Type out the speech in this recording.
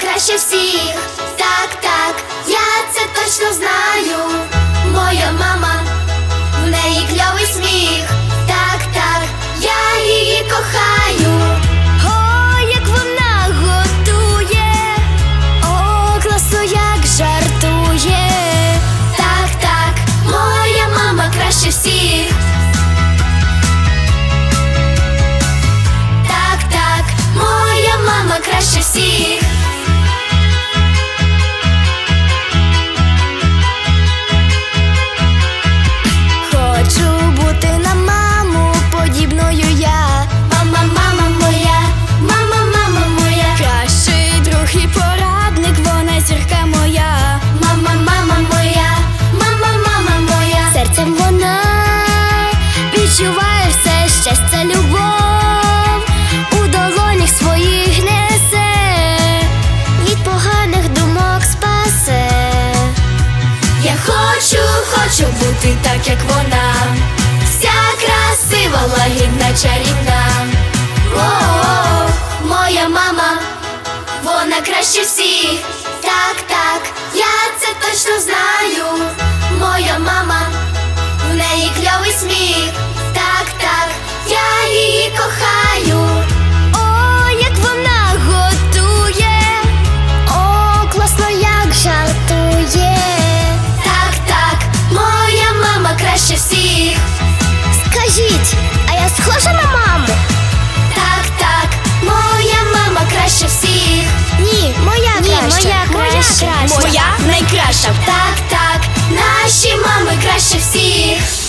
краще всіх. Так, так, я це точно знаю. Відчуває все щастя, любов у долонях своїх несе, від поганих думок спасе. Я хочу, хочу бути так, як вона. Вся красива, лагідна, чарівна. О, моя мама, вона краще всіх. Так, так, я це точно знаю. Краще. моя краще. Моя найкраща. Так, так, наші мами краще всіх.